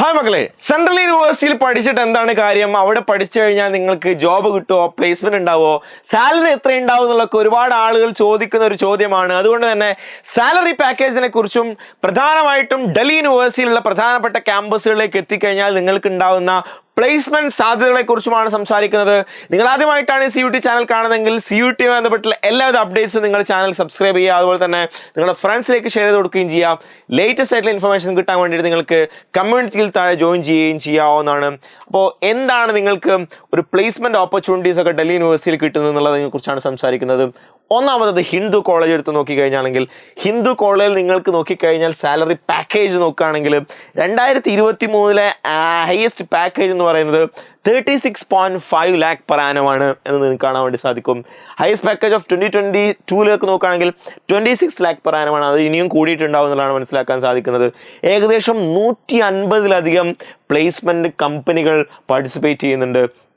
Hi മക്കളെ central യൂണിവേഴ്സിറ്റിയിൽ പഠിച്ചിട്ട് എന്താണ് കാര്യം? അവിടെ പഠിച്ചു കഴിഞ്ഞാൽ നിങ്ങൾക്ക് ജോബ് കിട്ടുമോ പ്ലേസ്മെന്റ് ഉണ്ടാവോ? സാലറി എത്ര ഉണ്ടാവും എന്നുള്ളൊക്കെ ഒരുപാട് ആളുകൾ ചോദിക്കുന്ന ഒരു ചോദ്യമാണ്. അതുകൊണ്ട് തന്നെ സാലറി പാക്കേജിനെ കുറിച്ചും പ്രധാനമായിട്ടും ഡൽഹി യൂണിവേഴ്സിറ്റിയിലുള്ള പ്രധാനപ്പെട്ട ക്യാമ്പസുകളിലേക്ക് എത്തിക്കഴിഞ്ഞാൽ നിങ്ങൾക്ക് ഉണ്ടാവുന്ന പ്ലേസ്മെന്റ് സാധ്യതകളെ കുറിച്ചുമാണ് സംസാരിക്കുന്നത്. നിങ്ങൾ ആദ്യമായിട്ടാണ് സി യു ടി ചാനൽ കാണുന്നതെങ്കിൽ സി യു ടി ബന്ധപ്പെട്ടുള്ള എല്ലാവിധ അപ്ഡേറ്റ്സും നിങ്ങൾ ചാനൽ സബ്സ്ക്രൈബ് ചെയ്യുക. അതുപോലെ തന്നെ നിങ്ങളുടെ ഫ്രണ്ട്സിലേക്ക് ഷെയർ ചെയ്ത് കൊടുക്കുകയും ചെയ്യാം. ലേറ്റസ്റ്റ് ആയിട്ടുള്ള ഇൻഫർമേഷൻ കിട്ടാൻ വേണ്ടിയിട്ട് നിങ്ങൾക്ക് കമ്മ്യൂണിറ്റിയിൽ താഴെ ജോയിൻ ചെയ്യുകയും ചെയ്യാവുന്നതാണ്. അപ്പോൾ എന്താണ് നിങ്ങൾക്ക് ഒരു പ്ലേസ്മെന്റ് ഓപ്പർച്യൂണിറ്റീസ് ഒക്കെ ഡൽഹി യൂണിവേഴ്സിറ്റിയിൽ കിട്ടുന്നത് എന്നുള്ളതിനെ കുറിച്ചാണ് സംസാരിക്കുന്നത്. ഒന്നാമത് ഹിന്ദു കോളേജ് എടുത്ത് നോക്കിക്കഴിഞ്ഞാണെങ്കിൽ ഹിന്ദു കോളേജിൽ നിങ്ങൾക്ക് നോക്കിക്കഴിഞ്ഞാൽ സാലറി പാക്കേജ് നോക്കുകയാണെങ്കിൽ രണ്ടായിരത്തി ഇരുപത്തി മൂന്നിലെ ഹയസ്റ്റ് പാക്കേജ് എന്ന് പറയുന്നത് thirty six point five lakh annum ആണ് എന്ന് നിങ്ങൾക്ക് കാണാൻ വേണ്ടി സാധിക്കും. Highest package of twenty twenty ടൂലേക്ക് നോക്കുകയാണെങ്കിൽ ട്വന്റി സിക്സ് ലാക്ക് annum ആണ്. അത് ഇനിയും കൂടിയിട്ടുണ്ടാവും എന്നുള്ളതാണ് മനസ്സിലാക്കാൻ സാധിക്കുന്നത്. ഏകദേശം നൂറ്റി അൻപതിലധികം പ്ലേസ്മെന്റ് കമ്പനികൾ പാർട്ടിസിപ്പേറ്റ് ചെയ്യുന്നുണ്ട്.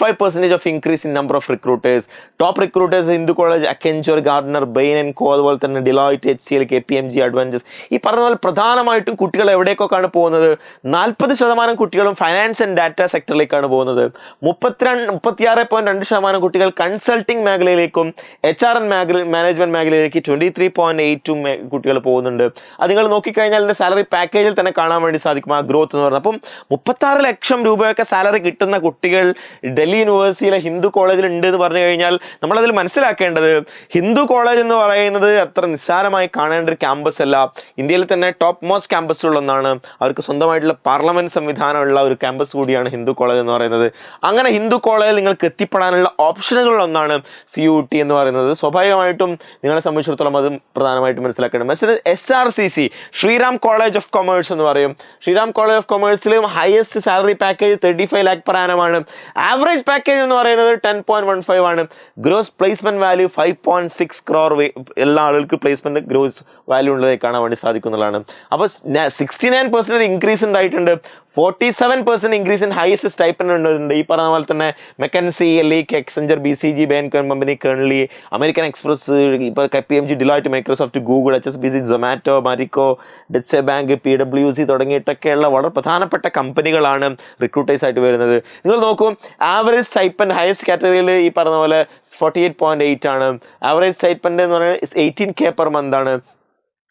Five percentage of increase in number of recruiters top recruiters Hindu college Accenture Gartner Bain and co അതുപോലെ തന്നെ Deloitte H C L K P M G adventures ഈ പറഞ്ഞ പോലെ പ്രധാനമായിട്ടും കുട്ടികൾ എവിടേക്കൊക്കെയാണ് പോകുന്നത്? നാൽപ്പത് ശതമാനം കുട്ടികളും ഫൈനാൻസ് ആൻഡ് ഡാറ്റ സെക്ടറിലേക്കാണ് പോകുന്നത്. മുപ്പത്തിരണ്ട് മുപ്പത്തിയാറ് പോയിന്റ് രണ്ട് ശതമാനം കുട്ടികൾ കൺസൾട്ടിംഗ് മേഖലയിലേക്കും എച്ച് ആർ എൻ മേഖല മാനേജ്മെന്റ് മേഖലയിലേക്ക് ട്വന്റി ത്രീ പോയിന്റ് എയ്റ്റ് കുട്ടികൾ പോകുന്നുണ്ട്. അത് നിങ്ങൾ നോക്കിക്കഴിഞ്ഞാൽ എന്റെ സാലറി പാക്കേജിൽ തന്നെ കാണാൻ വേണ്ടി സാധിക്കും ആ ഗ്രോത്ത് എന്ന് പറഞ്ഞാൽ. അപ്പം മുപ്പത്താറ് ലക്ഷം രൂപയൊക്കെ സാലറി കിട്ടുന്ന കുട്ടികൾ ഡൽഹി യൂണിവേഴ്സിറ്റിയിലെ ഹിന്ദു കോളേജിൽ ഉണ്ട് എന്ന് പറഞ്ഞു കഴിഞ്ഞാൽ നമ്മളതിൽ മനസ്സിലാക്കേണ്ടത് ഹിന്ദു കോളേജ് എന്ന് പറയുന്നത് അത്ര നിസ്സാരമായി കാണേണ്ട ഒരു ക്യാമ്പസ് അല്ല. ഇന്ത്യയിൽ തന്നെ ടോപ്പ് മോസ്റ്റ് ക്യാമ്പസുകളൊന്നാണ് അവർക്ക് സ്വന്തമായിട്ടുള്ള പാർലമെന്റ് സംവിധാനമുള്ള ഒരു ക്യാമ്പസ് കൂടിയാണ് ഹിന്ദു കോളേജ് എന്ന് പറയുന്നത്. അങ്ങനെ ഹിന്ദു കോളേജിൽ നിങ്ങൾക്ക് എത്തിപ്പെടാനുള്ള ഓപ്ഷനുകളിൽ ഒന്നാണ് സി യു ടി എന്ന് പറയുന്നത്. സ്വാഭാവികമായിട്ടും നിങ്ങളെ സംബന്ധിച്ചിടത്തോളം അത് പ്രധാനമായിട്ടും മനസ്സിലാക്കേണ്ടത്. മറ്റൊരു S R C C Shriram college of commerce എന്ന് പറയും. Shriram college of കൊമേഴ്സിലും highest salary package thirty five lakh ആണ്. ആവറേജ് പാക്കേജ് എന്ന് പറയുന്നത് ടെൻ പോയിന്റ് വൺ ഫൈവ് ആണ്. Gross placement value five point six crore എല്ലാ ആളുകൾക്ക് പ്ലേസ്മെന്റ് ഗ്രോസ് വാല്യൂ ഉള്ളതായി കാണാൻ വേണ്ടി സാധിക്കുന്നതാണ്. അപ്പോൾ സിക്സ്റ്റി നയൻ പെർസെന്റ് ഇൻക്രീസ് ഉണ്ടായിട്ടുണ്ട്. Forty seven percent increase in highest stipend ഉണ്ട് ഈ പറഞ്ഞ പോലെ തന്നെ McKinsey എലീക്ക് Accenture B C G Bain company കേൺലി American Express ഇപ്പോൾ P M G Deloitte Microsoft Google H S B C Zomato Marico Deutsche bank P W C തുടങ്ങിയിട്ടൊക്കെയുള്ള വളരെ പ്രധാനപ്പെട്ട കമ്പനികളാണ് recruiters ആയിട്ട് വരുന്നത്. നിങ്ങൾ നോക്കൂ ആവറേജ് സ്റ്റൈപ്പൻ ഹയസ്റ്റ് കാറ്റഗറിയിൽ ഈ പറഞ്ഞ പോലെ ഫോർട്ടി എയ്റ്റ് പോയിന്റ് എയ്റ്റ് ആണ്. ആവറേജ് സ്റ്റൈപ്പന്റെ എന്ന് പറഞ്ഞാൽ എയ്റ്റീൻ കെ പെർ മന്ത് ആണ്.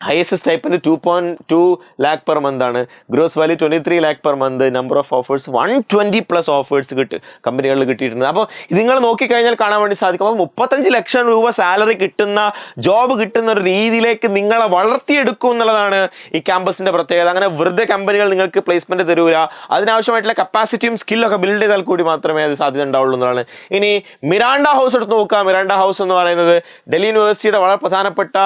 Highest stipend two point two lakh per month ആണ്. Gross value twenty three lakh per month number of offers one twenty plus offers കിട്ടി കമ്പനികളിൽ കിട്ടിയിട്ടുണ്ട്. അപ്പോൾ ഇത് നിങ്ങൾ നോക്കിക്കഴിഞ്ഞാൽ കാണാൻ വേണ്ടി സാധിക്കും. അപ്പോൾ മുപ്പത്തഞ്ച് ലക്ഷം രൂപ സാലറി കിട്ടുന്ന ജോബ് കിട്ടുന്ന ഒരു രീതിയിലേക്ക് നിങ്ങളെ വളർത്തിയെടുക്കും എന്നുള്ളതാണ് ഈ ക്യാമ്പസിന്റെ പ്രത്യേകത. അങ്ങനെ വെറുതെ കമ്പനികൾ നിങ്ങൾക്ക് പ്ലേസ്മെന്റ് തരൂല. അതിനാവശ്യമായിട്ടുള്ള കപ്പാസിറ്റിയും സ്കില്ലൊക്കെ ബിൽഡ് ചെയ്താൽ കൂടി മാത്രമേ അത് സാധ്യത ഉണ്ടാവുള്ളൂ എന്നുള്ളതാണ്. ഇനി മിരാണ്ട ഹൗസ് എടുത്ത് നോക്കുക മിരാണ്ട ഹൗസ് എന്ന് പറയുന്നത് ഡൽഹി യൂണിവേഴ്സിറ്റിയുടെ വളരെ പ്രധാനപ്പെട്ട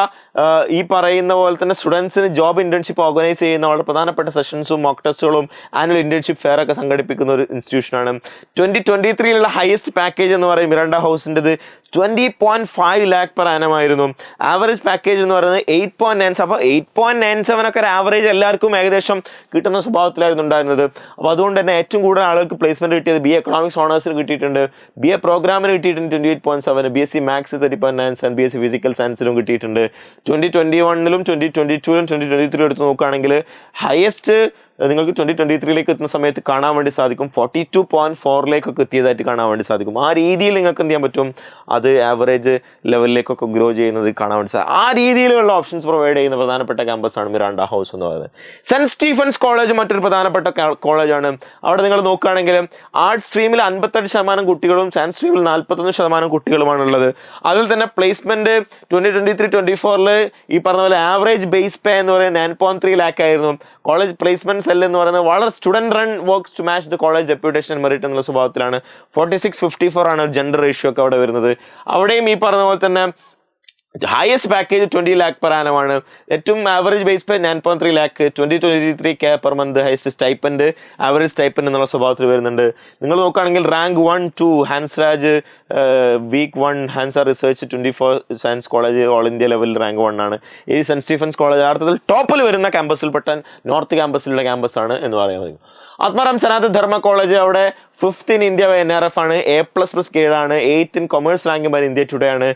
ഈ പറയുന്ന പോലെ തന്നെ സ്റ്റുഡൻസിന് ജോബ് ഇന്റേൺഷിപ്പ് ഓർഗനൈസ് ചെയ്യുന്ന വളരെ പ്രധാനപ്പെട്ട സെഷൻസും മോക്ക് ടെസ്റ്റുകളും ആനുവൽ ഇന്റേൺഷിപ്പ് ഫെയർ ഒക്കെ സംഘടിപ്പിക്കുന്ന ഒരു ഇൻസ്റ്റിറ്റ്യൂഷനാണ് ട്വന്റി ട്വന്റി ത്രീയിലുള്ള ഹയസ്റ്റ് പാക്കേജ് എന്ന് പറയും Miranda ഹൗസിന്റെത് twenty point five lakh per ആനമായിരുന്നു average package എന്ന് പറയുന്നത് എയ്റ്റ് പോയിന്റ് നയൻ അപ്പോൾ എയ്റ്റ് പോയിന്റ് നയൻ സെവൻ ഒക്കെ ഒരു ആവറേജ് എല്ലാവർക്കും ഏകദേശം കിട്ടുന്ന സ്വഭാവത്തിലായിരുന്നു ഉണ്ടായിരുന്നത്. അപ്പോൾ അതുകൊണ്ട് തന്നെ ഏറ്റവും കൂടുതൽ ആളുകൾക്ക് പ്ലേസ്മെന്റ് കിട്ടിയത് ബി എക്കണോമിക്സ് ഓണേഴ്സിന് കിട്ടിയിട്ടുണ്ട്. ബി എ പ്രോഗ്രാമിന് കിട്ടിയിട്ടുണ്ട് twenty eight point seven B S C maths thirty point nine seven B S C physical സയൻസിലും കിട്ടിയിട്ടുണ്ട്. ട്വന്റി ട്വന്റി വണ്ണിലും ട്വന്റി ട്വന്റി ടൂലും ട്വന്റി ട്വന്റി ത്രീ എടുത്ത് നോക്കുകയാണെങ്കിൽ ഹയസ്റ്റ് നിങ്ങൾക്ക് ട്വന്റി ട്വന്റി ത്രീയിലേക്ക് എത്തുന്ന സമയത്ത് കാണാൻ വേണ്ടി സാധിക്കും. ഫോർട്ടി ടു പോയിന്റ് ഫോറിലേക്കൊക്കെ എത്തിയതായിട്ട് കാണാൻ വേണ്ടി സാധിക്കും. ആ രീതിയിൽ നിങ്ങൾക്ക് എന്ത് ചെയ്യാൻ പറ്റും? അത് ആവറേജ് ലെവലിലേക്കൊക്കെ ഗ്രോ ചെയ്യുന്നത് കാണാൻ വേണ്ടി സാധിക്കും ആ രീതിയിലുള്ള ഓപ്ഷൻസ് പ്രൊവൈഡ് ചെയ്യുന്ന പ്രധാനപ്പെട്ട ക്യാമ്പസാണ് മിറാണ്ട ഹൗസ് എന്ന് പറയുന്നത്. സെന്റ് സ്റ്റീഫൻസ് കോളേജ് മറ്റൊരു പ്രധാനപ്പെട്ട കോളേജാണ് അവിടെ നിങ്ങൾ നോക്കുകയാണെങ്കിൽ ആർട്സ് സ്ട്രീമിൽ അൻപത്തെട്ട് ശതമാനം കുട്ടികളും സയൻസ് സ്ട്രീമിൽ നാൽപ്പത്തൊന്ന് ശതമാനം കുട്ടികളുമാണ് ഉള്ളത് അതിൽ തന്നെ placement twenty twenty three twenty ഫോറിൽ ഈ പറഞ്ഞ പോലെ ആവറേജ് ബേസ് പേ എന്ന് പറയുന്നത് നയൻ പോയിന്റ് ത്രീ ലാക്ക് ആയിരുന്നു. കോളേജ് പ്ലേസ്മെന്റ് സെൽ എന്ന് പറയുന്നത് വളരെ student run works to match the college reputation merit എന്നുള്ള സ്വഭാവത്തിലാണ്. ഫോർട്ടി സിക്സ് ഫിഫ്റ്റി ഫോർ ആണ് ജെൻഡർ റേഷ്യോ ഒക്കെ അവിടെ വരുന്നത്. അവിടെയും ഈ പറഞ്ഞ പോലെ തന്നെ highest package twenty lakh per ആനമാണ് ഏറ്റവും average base pay nine point three lakh twenty twenty three K per month highest stipend average stipend എന്നുള്ള സ്വഭാവത്തിൽ വരുന്നുണ്ട്. നിങ്ങൾ നോക്കുകയാണെങ്കിൽ rank one two Hansraj week one ഹാൻസർ research twenty four science college all India ലെവലിൽ rank one ആണ്. ഈ saint Stephen's college അർത്ഥത്തിൽ ടോപ്പിൽ വരുന്ന ക്യാമ്പസിൽപ്പെട്ട നോർത്ത് ക്യാമ്പസിലുള്ള ക്യാമ്പസാണ് എന്ന് പറയാൻ കഴിയും ആത്മാറാം സനാത് ധർമ്മ കോളേജ് അവിടെ fifth in India N R F ആണ്. എ പ്ലസ് പ്ലസ് ഗ്രേഡ് ആണ്. Eighth in commerce ranking by India today ആണ്.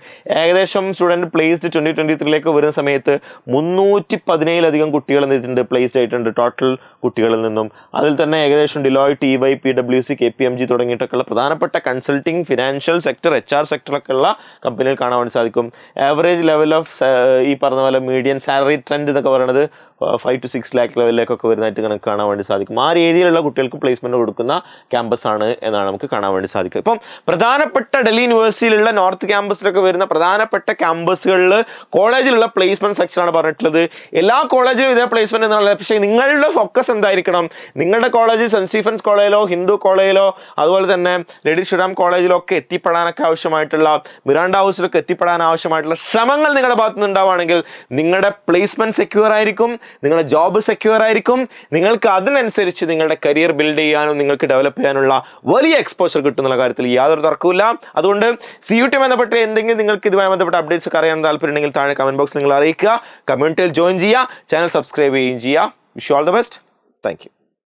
ഏകദേശം സ്റ്റുഡന്റ് പ്ലേസ്ഡ് ട്വന്റി ട്വന്റി ത്രീയിലേക്ക് വരുന്ന സമയത്ത് മുന്നൂറ്റി പതിനേഴിലധികം കുട്ടികൾ എന്തിട്ടുണ്ട് പ്ലേസ്ഡ് ആയിട്ടുണ്ട്. ടോട്ടൽ കുട്ടികളിൽ നിന്നും. അതിൽ തന്നെ ഏകദേശം Deloitte Y P W C K P M G തുടങ്ങിയിട്ടൊക്കെയുള്ള പ്രധാനപ്പെട്ട consulting financial sector H R സെക്ടറൊക്കെ ഉള്ള കമ്പനികൾ കാണാൻ വേണ്ടി സാധിക്കും. ആവറേജ് ലെവൽ ഓഫ് ഈ പറഞ്ഞ പോലെ മീഡിയൻ സാലറി ട്രെൻഡ് എന്നൊക്കെ പറയുന്നത് ഫൈവ് ടു സിക്സ് ലാക്ക് ലെവലിലേക്കൊക്കെ വരുന്നതായിട്ട് കണക്ക് കാണാൻ വേണ്ടി സാധിക്കും. ആ രീതിയിലുള്ള കുട്ടികൾക്ക് പ്ലേസ്മെന്റ് കൊടുക്കുന്ന ക്യാമ്പസ് ആണ് എന്നാണ് നമുക്ക് കാണാൻ വേണ്ടി സാധിക്കുക. ഇപ്പം പ്രധാനപ്പെട്ട ഡൽഹി യൂണിവേഴ്സിറ്റിയിലുള്ള നോർത്ത് ക്യാമ്പസിലൊക്കെ വരുന്ന പ്രധാനപ്പെട്ട ക്യാമ്പസുകളിൽ കോളേജിലുള്ള പ്ലേസ്മെന്റ് സെക്ഷനാണ് പറഞ്ഞിട്ടുള്ളത്. എല്ലാ കോളേജിലും ഇതേ പ്ലേസ്മെന്റ് എന്നുള്ളത് പക്ഷേ നിങ്ങളുടെ ഫോക്കസ് എന്തായിരിക്കണം? നിങ്ങളുടെ കോളേജ് സെന്റ് സ്റ്റീഫൻസ് കോളേജിലോ ഹിന്ദു കോളേജിലോ അതുപോലെ തന്നെ ലേഡി ശ്രീറാം കോളേജിലോ ഒക്കെ എത്തിപ്പെടാനൊക്കെ ആവശ്യമായിട്ടുള്ള മിറാണ്ട ഹൗസിലൊക്കെ എത്തിപ്പെടാൻ ആവശ്യമായിട്ടുള്ള ശ്രമങ്ങൾ നിങ്ങളുടെ ഭാഗത്തു നിന്നുണ്ടാവുകയാണെങ്കിൽ നിങ്ങളുടെ പ്ലേസ്മെന്റ് സെക്യൂർ ആയിരിക്കും നിങ്ങളുടെ ജോബ് സെക്യൂർ ആയിരിക്കും. നിങ്ങൾക്ക് അതിനനുസരിച്ച് നിങ്ങളുടെ കരിയർ ബിൽഡ് ചെയ്യാനും നിങ്ങൾക്ക് ഡെവലപ്പ് ചെയ്യാനുള്ള വലിയ എക്സ്പോഷർ കിട്ടുന്നുള്ള കാര്യത്തിൽ യാതൊരു തർക്കവുമില്ല. അതുകൊണ്ട് സി യു ടി ബന്ധപ്പെട്ട് എന്തെങ്കിലും നിങ്ങൾക്ക് ഇതുമായി ബന്ധപ്പെട്ട അപ്ഡേറ്റ്സ് അറിയാൻ താല്പര്യമുണ്ടെങ്കിൽ താഴെ കമന്റ് ബോക്സിൽ നിങ്ങൾ അറിയിക്കുക. കമ്മ്യൂണിറ്റിയിൽ ജോയിൻ ചെയ്യുക ചാനൽ സബ്സ്ക്രൈബ് ചെയ്യുകയും ചെയ്യുക wish all the best thank